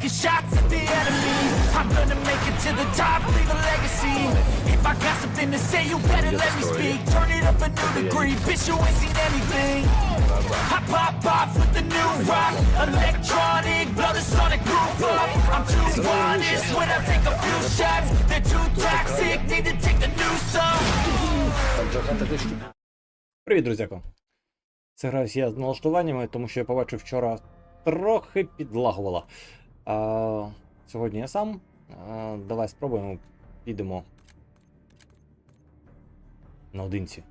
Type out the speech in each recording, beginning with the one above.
taking shots at the enemy. I'm gonna make it to the top, leave a legacy. If I got something to say, you better let me speak. Turn it up a new degree, bitch, you ain't seen anything. I pop off with the new rock, electronic, blow the sonic roof up. I'm too honest when I take a few shots. They're too toxic, need to take the new song. Привіт, друзяко! Це граюсь я з налаштуваннями, тому що я побачив вчора трохи підлагувало. А, сьогодні я сам. А, давай спробуємо. Підемо наодинці.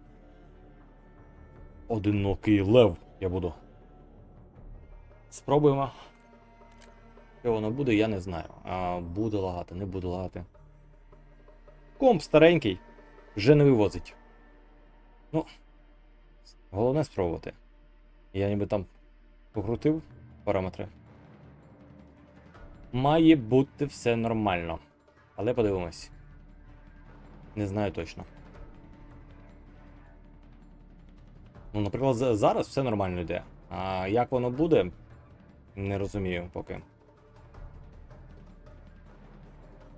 Одинокий лев я буду. Спробуємо. Що воно буде, я не знаю. А, буде лагати, не буде лагати. Комп старенький, вже не вивозить. Ну, Головне спробувати. Я ніби там покрутив параметри. Має бути все нормально. Але подивимось. Не знаю точно. Ну, наприклад, зараз все нормально йде. А як воно буде, не розумію поки.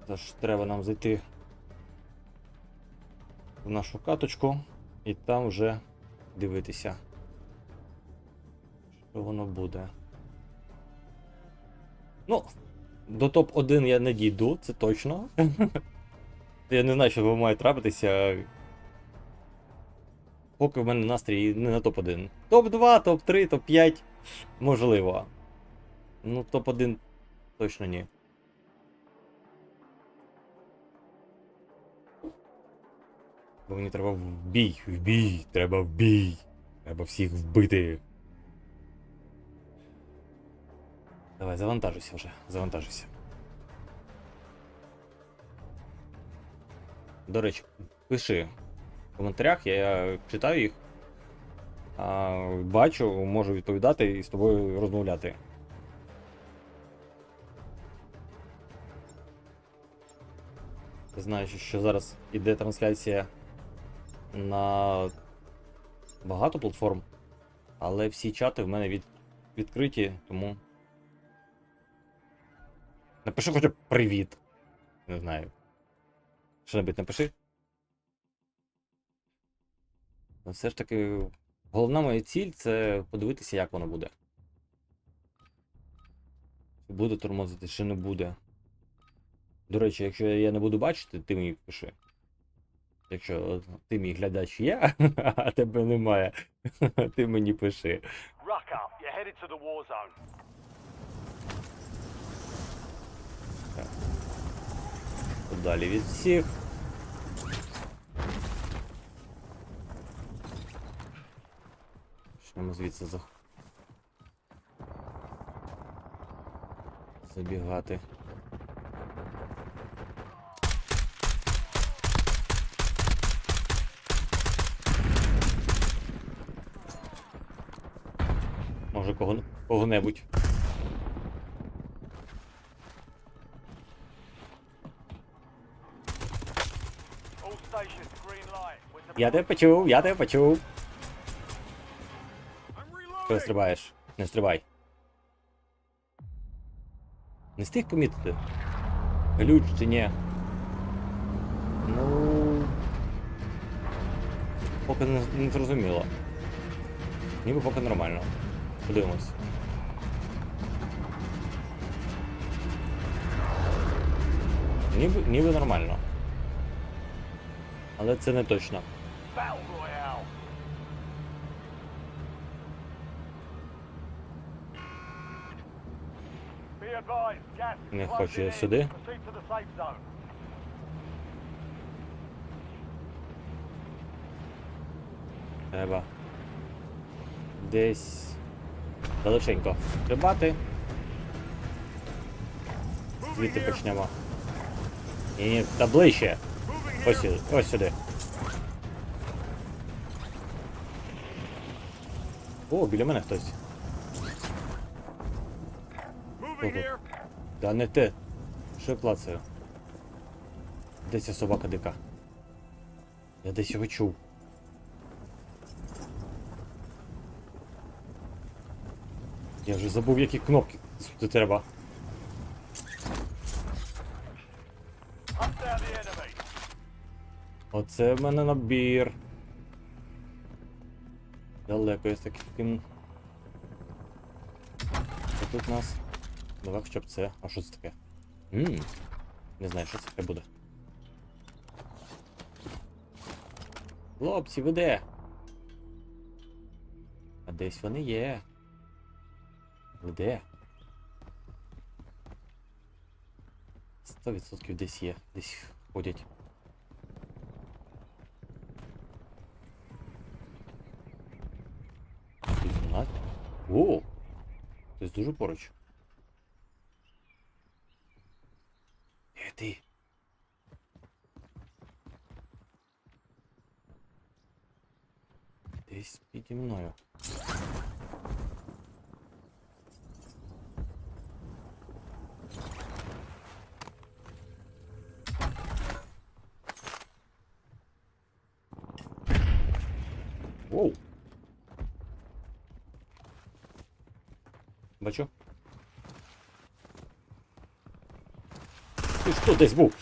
Тож треба нам зайти в нашу каточку і там вже дивитися. Що воно буде. Ну, до топ-1 я не дійду, це точно. я не знаю, що має трапитися. Поки в мене настрій не на топ-1. Топ-2, топ-3, топ-5. Можливо. Ну, топ-1 точно ні. Бо мені треба в бій, в бій, треба в бій. Треба всіх вбити. Давай, завантажуйся вже, завантажуйся. До речі, пиши в коментарях, я читаю їх. Бачу, можу відповідати і з тобою розмовляти. Знаю, що зараз іде трансляція на багато платформ, але всі чати в мене від... відкриті, тому. Напиши хоча б привіт. Не знаю. Що-небудь напиши. Ну, все ж таки, головна моя ціль це подивитися, як воно буде. Буде тормозити, чи не буде. До речі, якщо я не буду бачити, ти мені пиши. Якщо ти мій глядач є, а тебе немає, ти мені пиши. Ruck up. You're headed to the war zone. Далі від всіх. Почнемо звідси за... забігати. Може кого, кого-небудь. Я тебе почув, я тебе почув. Що стрибаєш? Не стрибай. Не встиг помітити. Глюч чи ні? Ну. Поки не, не зрозуміло. Ніби поки нормально. Подивимось. Ніби, ніби нормально. Але це не точно. Не хочу я сюди. Треба десь далеченько стрибати. Звідти почнемо. Ні, та ближче. Ось сюди, ось сюди. О, біля мене хтось. Moving. Та не те. Що я клацаю? Де ця собака дика? Я десь його чув. Я вже забув, які кнопки тут треба. Оце в мене набір. Далеко я з таким. Що тут у нас? Давай хоча б це. А що це таке? Ммм. Не знаю, що це таке буде. Хлопці, ви де? А десь вони є. Ви де? 100% десь є. Десь ходять. О! Хтось дуже поруч. Де ти? Десь піді мною. Воу. Бачу. Ти що десь був?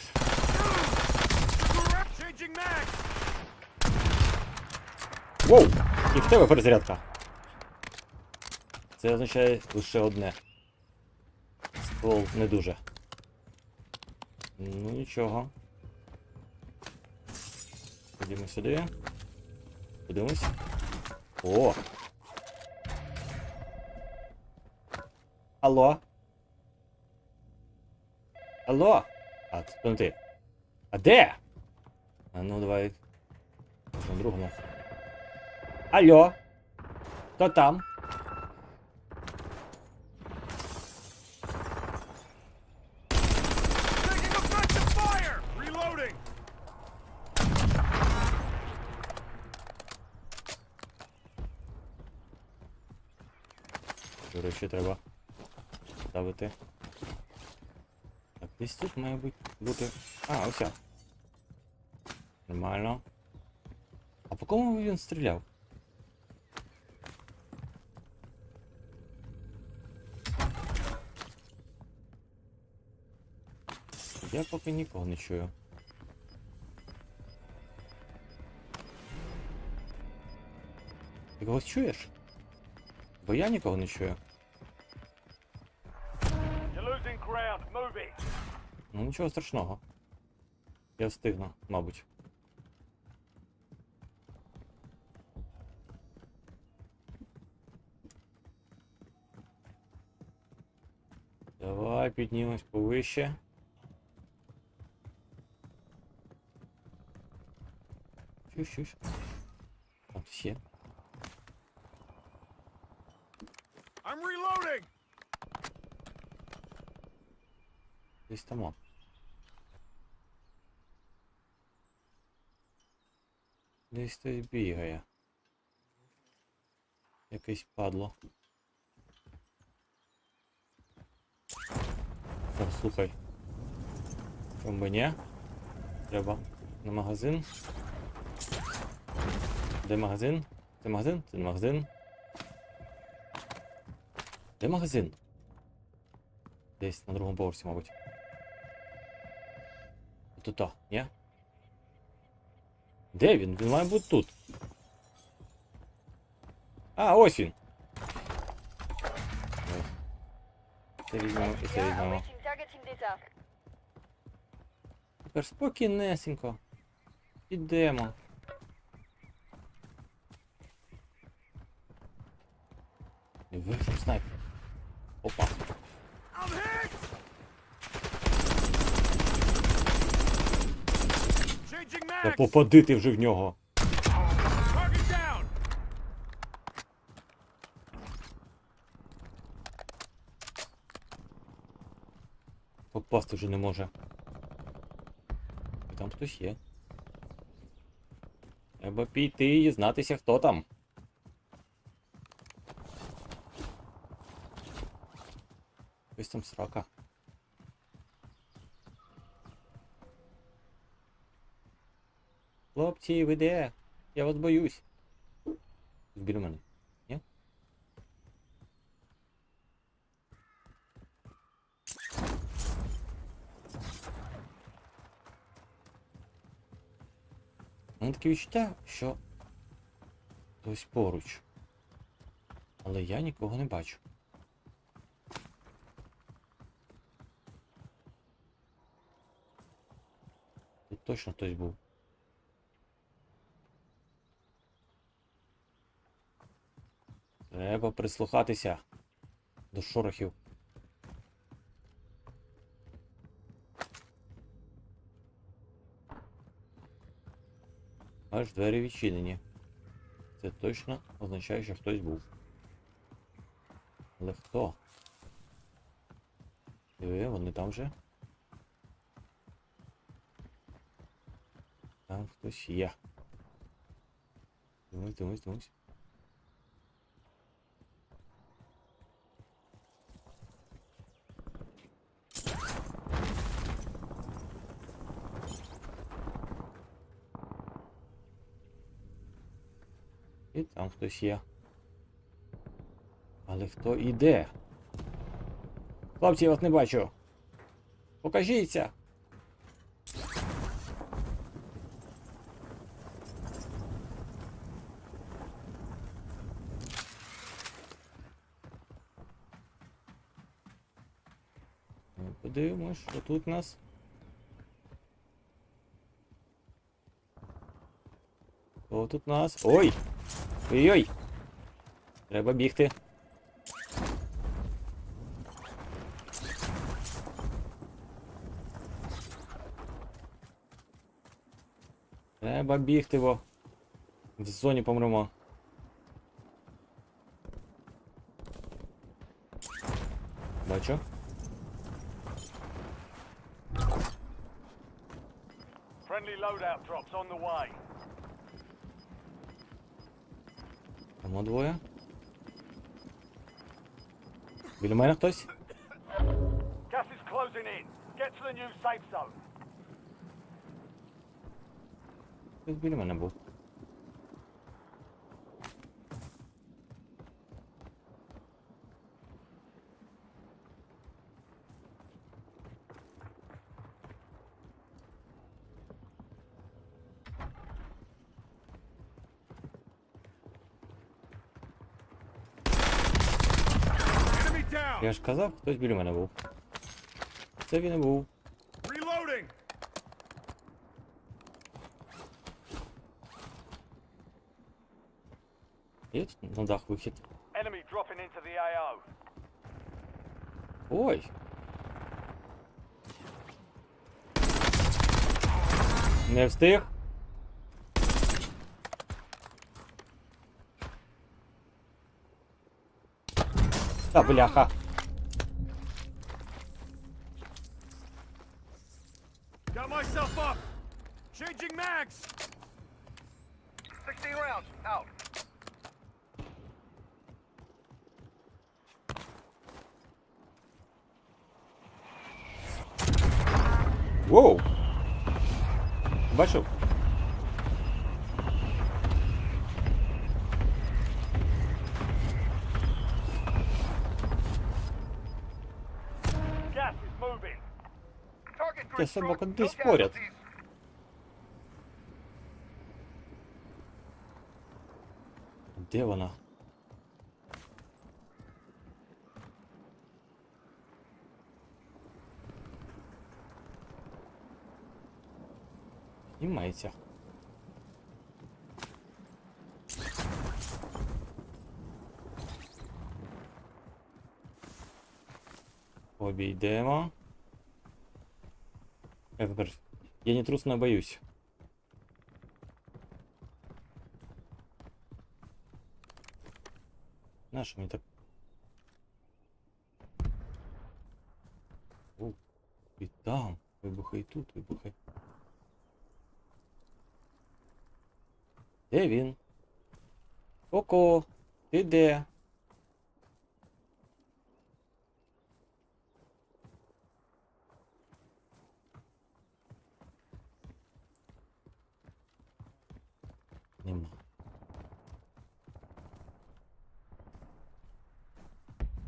Воу! І в тебе перезарядка. Це означає лише одне. Ствол не дуже. Ну нічого. Ходімо сюди. Подивимось. О! Алло? Алло? А, це не ти. А де? А ну давай. На другому. Алло? Хто там? До речі, треба ставити. Так, десь тут має бути. А, ось. Нормально. А по кому він стріляв? Я поки нікого не чую. Ти когось чуєш? Бо я нікого не чую. нічого страшного. Я встигну, мабуть. Давай піднімемось повище. Чуш, чуш. Там хтось є. I'm reloading! Десь там. Десь хтось бігає. Якесь падло. Так, слухай. Чому би? Треба на магазин. Де магазин? Це магазин? Це магазин. Де магазин? Десь на другому поверсі, мабуть. Тут ні? Де він? Він має бути тут. А, ось він. Це візьмемо і це візьмемо. Тепер спокійнесенько. Ідемо. Вихід снайпер. Опа. Та попади ти вже в нього. Попасти вже не може. Там хтось є. Треба піти і дізнатися, хто там. Ось там срака. Хлопці, ви де? Я вас боюсь. Біля мене. Ні? Мене таке відчуття, що хтось поруч. Але я нікого не бачу. Точно хтось був. Треба прислухатися до шорохів. Аж двері відчинені. Це точно означає, що хтось був. Але хто? Диви, вони там вже. Там хтось є. Дивись, дивись, дивись. І там хтось є. Але хто іде? Хлопці, я вас не бачу. Покажіться. Ну, Подивимось, що тут у нас. О, тут у нас. Ой! Ой-ой! Треба бігти. Треба бігти, бо в зоні помремо. Бачу. Friendly loadout drops on the way. Там двоє. Біля мене хтось? Gas is closing in. Get to the new safe zone. Хтось біля мене був. Я ж казав, хтось біля мене був. Це він і був. Reloading. Є тут на дах вихід. Enemy dropping into the AO. Ой! Не встиг. Та бляха. Бачив? Це собака десь поряд. Де вона? Знімається. Обійдемо. Як тепер? Я не трус боюсь. Знаєш, мені так. О, і там. Вибухай тут, вибухай. Де він? Коко, ти де?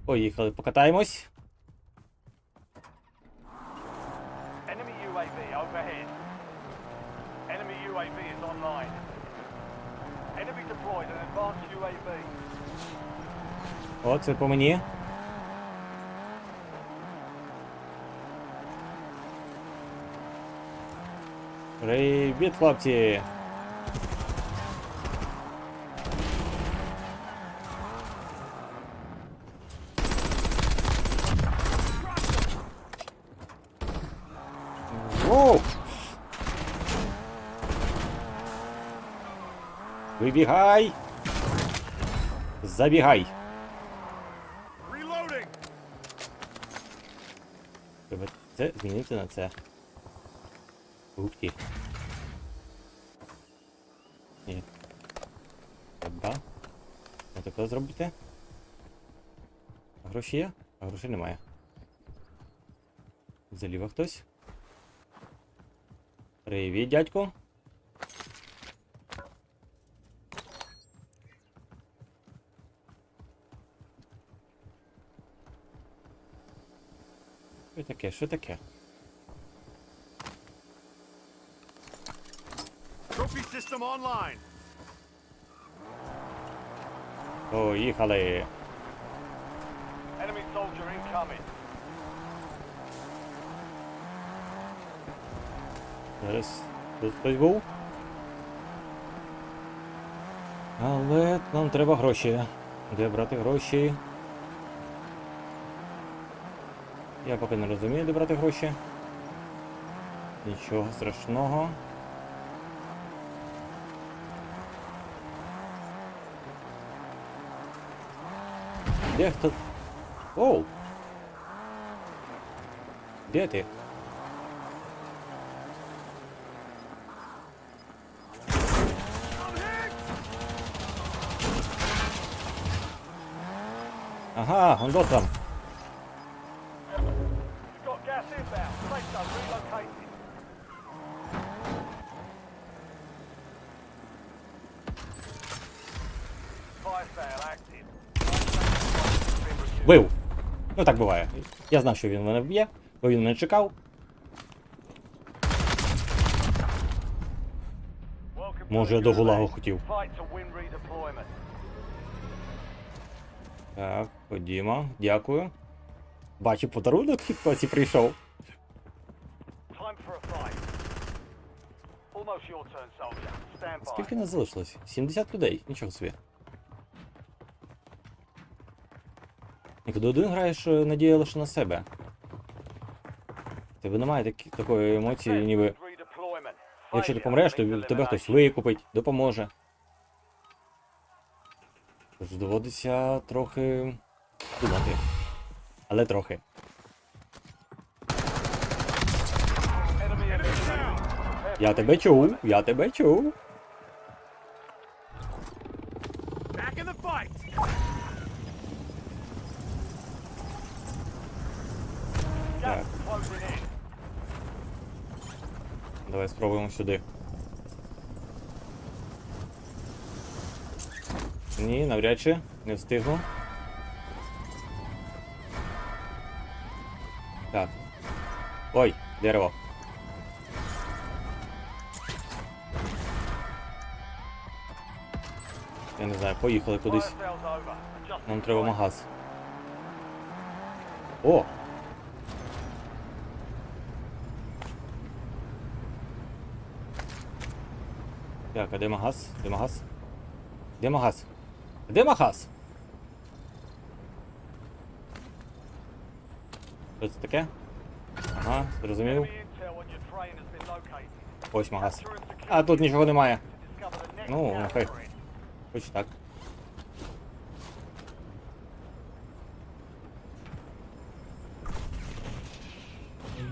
Поїхали, покатаємось. Enemy UAV overhead. Enemy UAV is online. Advanced UAV. О, це по мені. Привіт, хлопці! Вибігай! Забігай! Reloading. Треба це змінити на це. Ух ти. Ні. Треба. Таке зробити. Гроші є? А грошей немає. Заліва хтось. Привіт, дядько. Що таке? Що таке? Trophy system online. Поїхали. Enemy soldier incoming. Зараз тут хтось був. Але нам треба гроші. Де брати гроші? Я поки не розумію, де брати гроші. Нічого страшного. Де хто? Оу! Де ти? Ага, он вот там. Бив. Ну так буває. Я знав, що він мене вб'є, бо він мене чекав. Може, the до гулагу хотів. Так, ходімо, дякую. Бачу подарунок, хтось і прийшов. Скільки нас залишилось? 70 людей, нічого собі. І коли один граєш, надія лише на себе. Тебе немає такі, такої емоції, ніби якщо ти помреш, то тебе хтось викупить, допоможе. Тож доводиться трохи думати. Але трохи. Я тебе чув, я тебе чув. Back in the fight. Так, Gas is closing in. Давай спробуємо сюди. Ні, навряд чи, не встигну. Так. Ой, дерево. Я не знаю, поїхали кудись. Нам треба магаз. О! Так, а де магаз? Де магаз? Де магаз? Де магаз? Що це таке? Ага, зрозумів. Ось магаз. А тут нічого немає. Ну, нехай. Хоч так.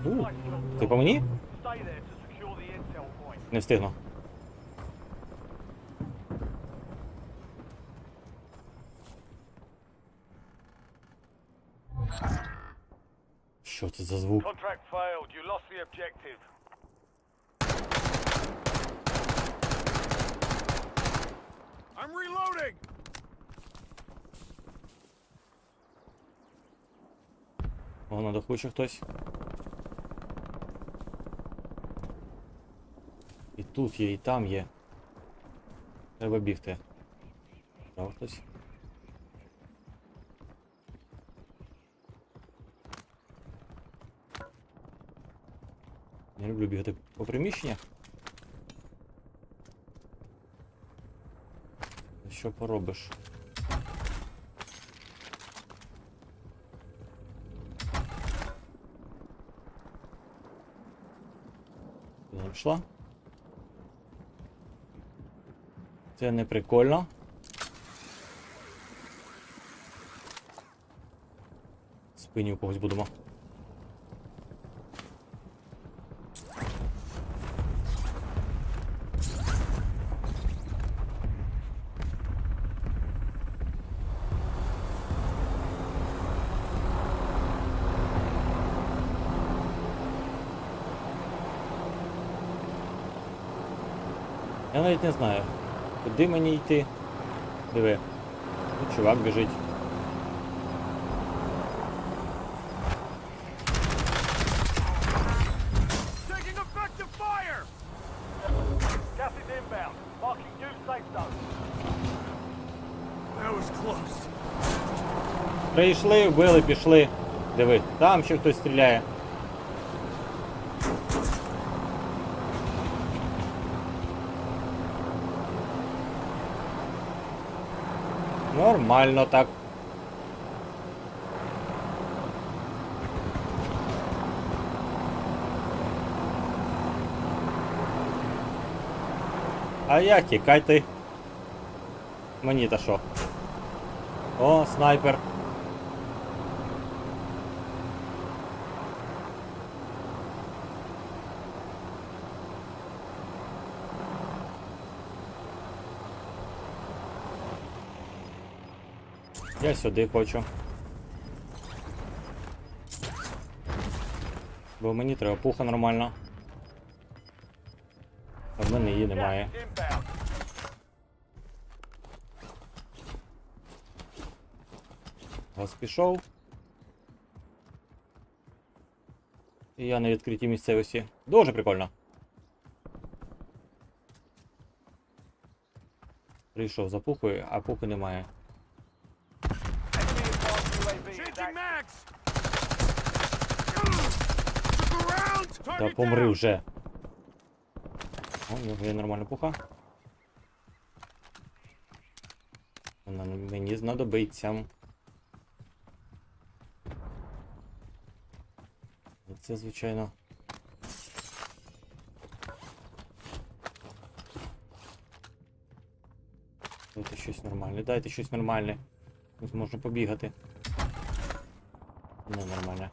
У, Ти по мені? Не встигну. Що це за звук? Contract failed. You lost the objective. I'm reloading. О, на даху ще хтось. І тут є, і там є. Треба бігти. Справа хтось. Люблю бігати по приміщеннях. Що поробиш? Вона? Це не прикольно. В Спині у когось будемо. Я навіть не знаю, куди мені йти. Диви. Тут чувак біжить. Прийшли, вбили, пішли. Диви, там ще хтось стріляє. Нормально так. А як тікайте? Мені та що? О, снайпер. Я сюди хочу. Бо мені треба пуха нормально. А в мене її немає. Газ пішов. І я на відкритій місцевості. Дуже прикольно. Прийшов за пухою, а пухи немає. Та помри вже. О, в нього є нормальна пуха. Вона мені знадобиться. Це, звичайно. Дайте щось нормальне, дайте щось нормальне. Ось можна побігати. Не нормальне.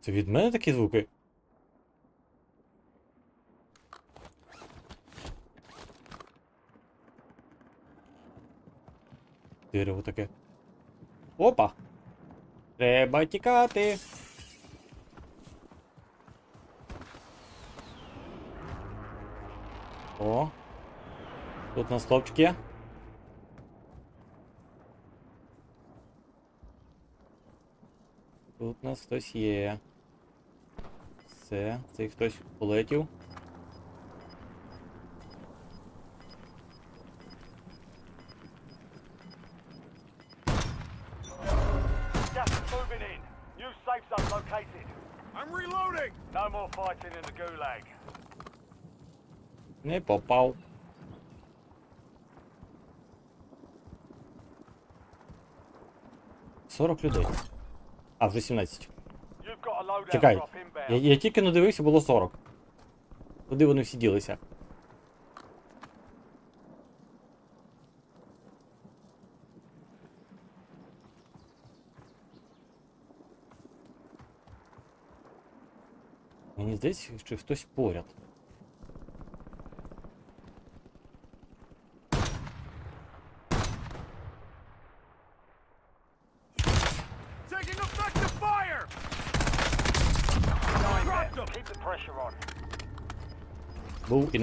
Це від мене такі звуки? Дерево таке. Опа! Треба тікати. О. Тут на є. Тут у нас хтось є. Все, цей хтось полетів. Не попав. Сорок людей. А, вже 17. You've got a loadout Чекай. Я, я тільки надивився, було 40. Куди вони всі ділися? Мені здається, що хтось поряд.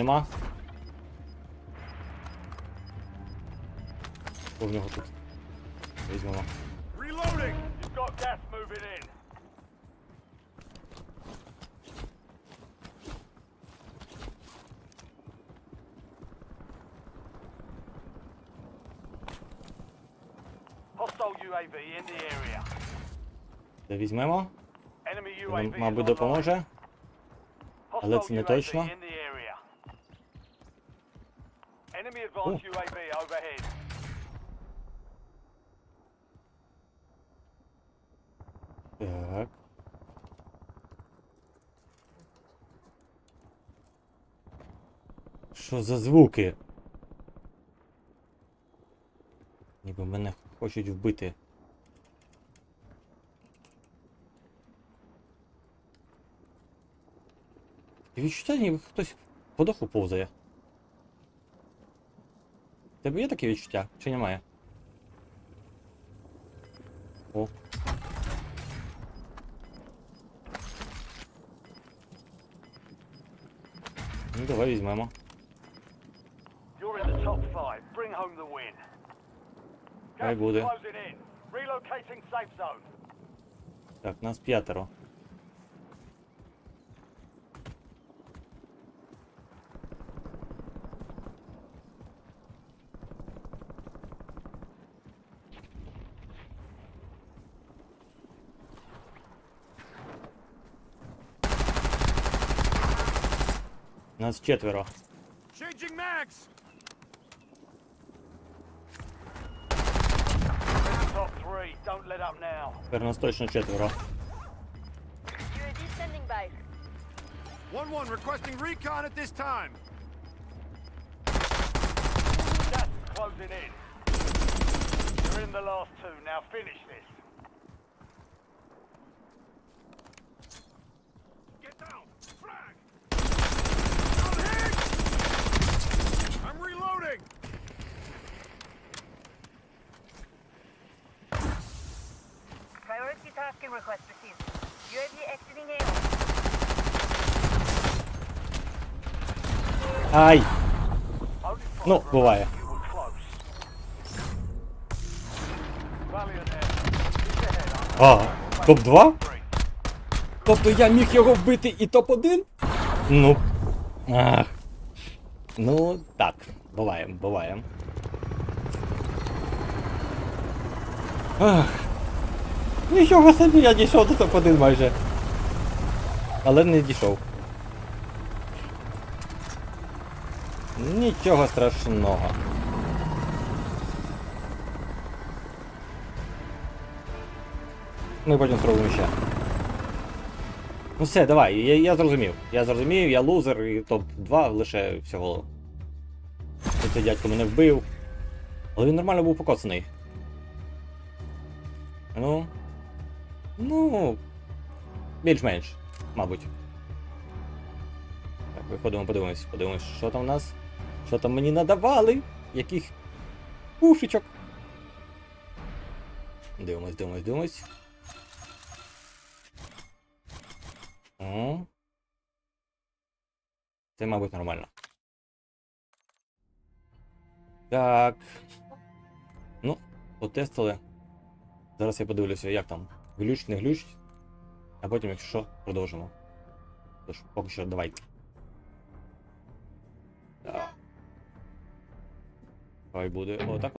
Нема. Що в нього тут? Візьмемо. Це візьмемо. Нам, мабуть, допоможе. але це не точно. Advanced UAV overhead. Так. Що за звуки? Ніби мене хочуть вбити. І відчуття, ніби хтось по даху повзає. Тебе є таке відчуття? Чи немає? О. Ну, давай візьмемо. You're in the top five. Bring home the win. Хай буде. closing in. Relocating safe zone. Так, нас п'ятеро. up now. Тепер нас точно четверо. UAV standing by. 1-1 requesting recon at this time. Gas is closing in. You're in the last two. Now finish this. Your head up. А, топ-2? Тобто я міг його вбити і топ-1? Ну. Ах. Ну, так, буває, буває. Ах. Нічого собі, я дійшов до топ-1 майже. Але не дійшов. Нічого страшного. Ми потім спробуємо ще. Ну все, давай, я, я зрозумів. Я зрозумів, я лузер і топ-2 лише всього. Цей дядько мене вбив. Але він нормально був покоцаний. Ну. Ну. Більш-менш, мабуть. Так, виходимо, подивимось, подивимось, що там у нас. Що там мені надавали? Яких пушечок. Дивимось, дивимось, дивимось. Це, мабуть, нормально. Так. Ну, потестили. Зараз я подивлюся, як там. Глюч, не глюч. А потім, якщо що, продовжимо. Тож, поки що давай. Так. Хай буде. Отак